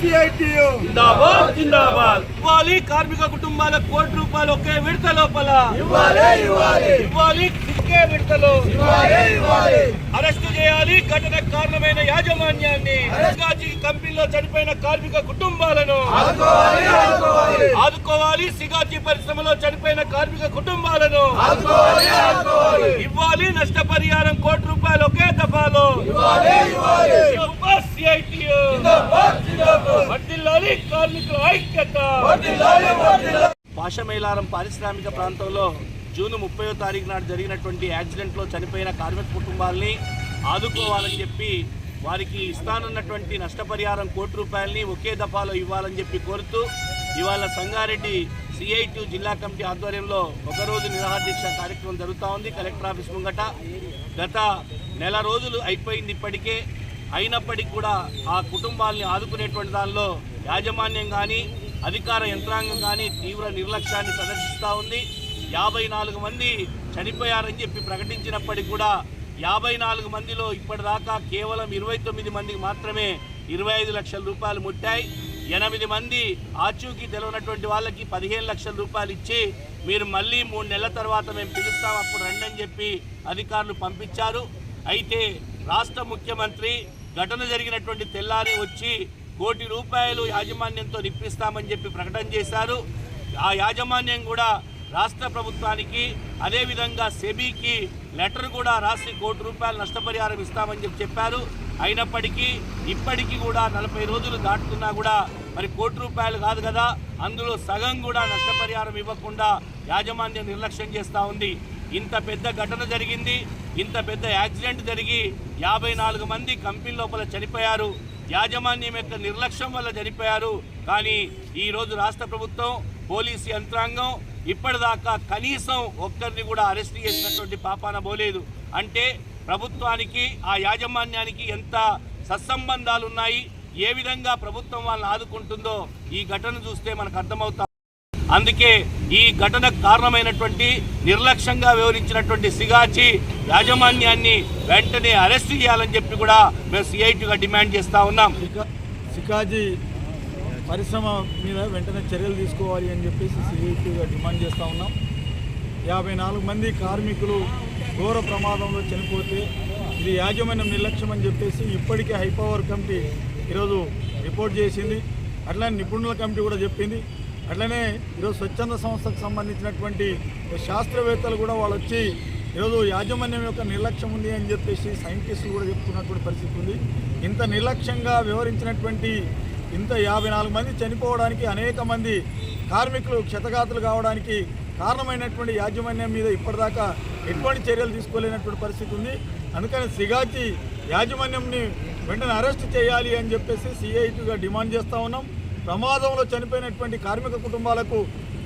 CITU. జిందాబాద్ జిందాబాద్. ఇవ్వాలి. కార్మిక కుటుంబాల కోటి రూపాయలు ఒకే విడత లోపల. ఇవ్వాలి ఇవ్వాలి. ఇవ్వాలి. ఒకే విడతలో. ఇవ్వాలి ఇవ్వాలి. అరెస్టు చేయాలి. ఘటన కారణమైన యాజమాన్యాన్ని. సిగాచి కంపెనీలో చనిపోయిన కార్మిక కుటుంబాలను. ఆదుకోవాలి ఆదుకోవాలి. ఆదుకోవాలి. సిగాచి పరిశ్రమలో చనిపోయిన కార్మిక కుటుంబాలను. ఆదుకోవాలి ఆదుకోవాలి. ఇవ్వాలి నష్టపరిహారం కోటి రూపాయలు ఒకే దఫాలో కార్మికుల ఐక్యత. పాషమేలారం పారిశ్రామిక ప్రాంతంలో జూన్ ముప్పై తారీఖు నాడు జరిగినటువంటి యాక్సిడెంట్లో చనిపోయిన కార్మిక కుటుంబాలని ఆదుకోవాలని చెప్పి వారికి ఇస్తానన్నటువంటి నష్టపరిహారం కోటి రూపాయలని ఒకే దఫాలో ఇవ్వాలని చెప్పి కోరుతూ ఇవాళ సంగారెడ్డి సిఐటి జిల్లా కమిటీ ఆధ్వర్యంలో ఒకరోజు నిరాహారదీక్ష కార్యక్రమం జరుగుతూ ఉంది. కలెక్టర్ ఆఫీస్ ముంగట గత నెల రోజులు అయిపోయింది ఇప్పటికే. అయినప్పటికీ కూడా ఆ కుటుంబాల్ని ఆదుకునేటువంటి దానిలో యాజమాన్యం కానీ అధికార యంత్రాంగం కానీ తీవ్ర నిర్లక్ష్యాన్ని ప్రదర్శిస్తూ ఉంది. యాభై నాలుగు మంది చనిపోయారని చెప్పి ప్రకటించినప్పటికీ కూడా యాభై నాలుగు మందిలో ఇప్పటిదాకా కేవలం ఇరవై తొమ్మిది మందికి మాత్రమే ఇరవై ఐదు లక్షల రూపాయలు ముట్టాయి. ఎనిమిది మంది ఆచూకీ తెలియనటువంటి వాళ్ళకి పదిహేను లక్షల రూపాయలు ఇచ్చి మీరు మళ్ళీ మూడు నెలల తర్వాత మేము పిలుస్తాం అప్పుడు రండి అని చెప్పి అధికారులు పంపించారు. అయితే రాష్ట్ర ముఖ్యమంత్రి ఘటన జరిగినటువంటి తెల్లారి వచ్చి కోటి రూపాయలు యాజమాన్యంతో నిప్పిస్తామని చెప్పి ప్రకటన చేశారు. ఆ యాజమాన్యం కూడా రాష్ట్ర ప్రభుత్వానికి అదేవిధంగా సెబీకి లెటర్ కూడా రాసి కోటి రూపాయలు నష్టపరిహారం ఇస్తామని చెప్పి చెప్పారు. అయినప్పటికీ ఇప్పటికీ కూడా నలభై రోజులు దాటుతున్నా కూడా మరి కోటి రూపాయలు కాదు కదా అందులో సగం కూడా నష్టపరిహారం ఇవ్వకుండా యాజమాన్యం నిర్లక్ష్యం చేస్తూ ఉంది. ఇంత పెద్ద ఘటన జరిగింది ఇంత పెద్ద యాక్సిడెంట్ జరిగి యాభై నాలుగు మంది కంపెనీ లోపల చనిపోయారు. యాజమాన్యం యొక్క నిర్లక్ష్యం వల్ల చనిపోయారు. కానీ ఈరోజు రాష్ట్ర ప్రభుత్వం పోలీసు యంత్రాంగం ఇప్పటిదాకా కనీసం ఒక్కరిని కూడా అరెస్ట్ చేసినటువంటి పాపాన పోలేదు. అంటే ప్రభుత్వానికి ఆ యాజమాన్యానికి ఎంత సత్సంబంధాలు ఉన్నాయి ఏ విధంగా ప్రభుత్వం వాళ్ళని ఆదుకుంటుందో ఈ ఘటన చూస్తే మనకు అర్థమవుతా అందుకే ఈ ఘటనకు కారణమైనటువంటి నిర్లక్ష్యంగా వ్యవహరించినటువంటి సిగాచి యాజమాన్యాన్ని వెంటనే అరెస్ట్ చేయాలని చెప్పి కూడా మేము సిఐటిగా డిమాండ్ చేస్తూ ఉన్నాం. సికా- సికాజీ పరిశ్రమ మీద వెంటనే చర్యలు తీసుకోవాలి అని చెప్పేసి సిఐటీగా డిమాండ్ చేస్తూ ఉన్నాం. యాభై నాలుగు మంది కార్మికులు ఘోర ప్రమాదంలో చనిపోతే ఇది యాజమాన్యం నిర్లక్ష్యం అని చెప్పేసి ఇప్పటికే హైపవర్ కమిటీ ఈరోజు రిపోర్ట్ చేసింది. అట్లనే నిపుణుల కమిటీ కూడా చెప్పింది. అట్లనే ఈరోజు స్వచ్ఛంద సంస్థకు సంబంధించినటువంటి శాస్త్రవేత్తలు కూడా వాళ్ళు వచ్చి ఈరోజు యాజమాన్యం యొక్క నిర్లక్ష్యం ఉంది అని చెప్పేసి సైంటిస్టులు కూడా చెప్తున్నటువంటి పరిస్థితి ఉంది. ఇంత నిర్లక్ష్యంగా వ్యవహరించినటువంటి ఇంత యాభై నాలుగు మంది చనిపోవడానికి అనేక మంది కార్మికులు క్షతగాతులు కావడానికి కారణమైనటువంటి యాజమాన్యం మీద ఇప్పటిదాకా ఎటువంటి చర్యలు తీసుకోలేనటువంటి పరిస్థితి ఉంది. అందుకని సిగాచి యాజమాన్యంని వెంటనే అరెస్ట్ చేయాలి అని చెప్పేసి సిఐటిగా డిమాండ్ చేస్తూ ఉన్నాం. ప్రమాదంలో చనిపోయినటువంటి కార్మిక కుటుంబాలకు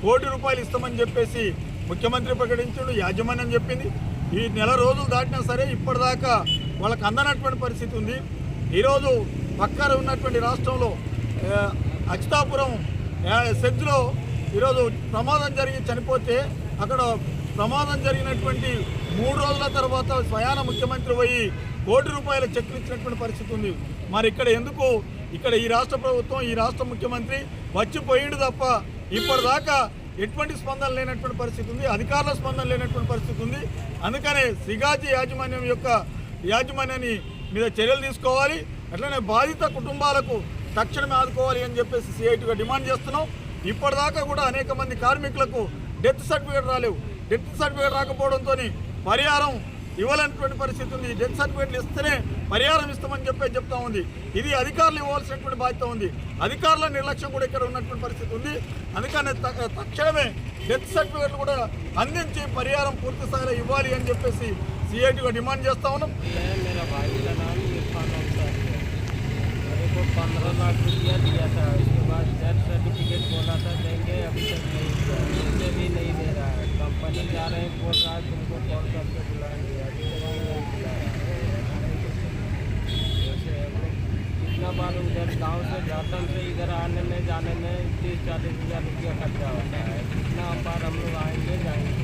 కోటి రూపాయలు ఇస్తామని చెప్పేసి ముఖ్యమంత్రి ప్రకటించాడు యాజమాన్యం చెప్పింది. ఈ నెల రోజులు దాటినా సరే ఇప్పటిదాకా వాళ్ళకు అందనటువంటి పరిస్థితి ఉంది. ఈరోజు పక్కన ఉన్నటువంటి రాష్ట్రంలో అచితాపురం సెజ్లో ఈరోజు ప్రమాదం జరిగి చనిపోతే అక్కడ ప్రమాదం జరిగినటువంటి మూడు రోజుల తర్వాత స్వయాన ముఖ్యమంత్రి పోయి కోటి రూపాయల చెక్కులు ఇచ్చినటువంటి పరిస్థితి ఉంది. మరి ఇక్కడ ఎందుకు? ఇక్కడ ఈ రాష్ట్ర ప్రభుత్వం ఈ రాష్ట్ర ముఖ్యమంత్రి వచ్చిపోయిండు తప్ప ఇప్పటిదాకా ఎటువంటి స్పందన లేనటువంటి పరిస్థితి ఉంది. అధికారుల స్పందన లేనటువంటి పరిస్థితి ఉంది. అందుకనే సిగాజీ యాజమాన్యం యొక్క యాజమాన్యాన్ని మీద చర్యలు తీసుకోవాలి. అట్లనే బాధిత కుటుంబాలకు తక్షణమే ఆదుకోవాలి అని చెప్పేసి సిఐటిగా డిమాండ్ చేస్తున్నాం. ఇప్పటిదాకా కూడా అనేక మంది కార్మికులకు డెత్ సర్టిఫికేట్ రాలేవు. డెత్ సర్టిఫికేట్ రాకపోవడంతో పరిహారం ఇవ్వలేనటువంటి పరిస్థితి ఉంది. డెత్ సర్టిఫికేట్లు ఇస్తేనే పరిహారం ఇస్తామని చెప్పే చెప్తా ఉంది. ఇది అధికారులు ఇవ్వాల్సినటువంటి బాధ్యత ఉంది. అధికారుల నిర్లక్ష్యం కూడా ఇక్కడ ఉన్నటువంటి పరిస్థితి ఉంది. అందుకని త- తక్షణమే డెత్ సర్టిఫికేట్లు కూడా అందించి పరిహారం పూర్తి స్థాయిలో ఇవ్వాలి అని చెప్పేసి సిఐటిగా డిమాండ్ చేస్తా ఉన్నాం. पंद्रह लाख रुपया दिया था। उसके बाद डेथ सर्टिफिकेट बोला था, देंगे, अभी तक नहीं दिया भी नहीं दे रहा है। कंपनी जा रहे हैं, बोल रहा है, तुमको कॉल करके बुलाएँगे। अभी नहीं जैसे हम लोग कितना बार उधर गाँव से झारखंड से इधर आने में, जाने में तीस चालीस हज़ार रुपया खर्चा होता है। कितना बार हम लोग आएँगे, जाएँगे।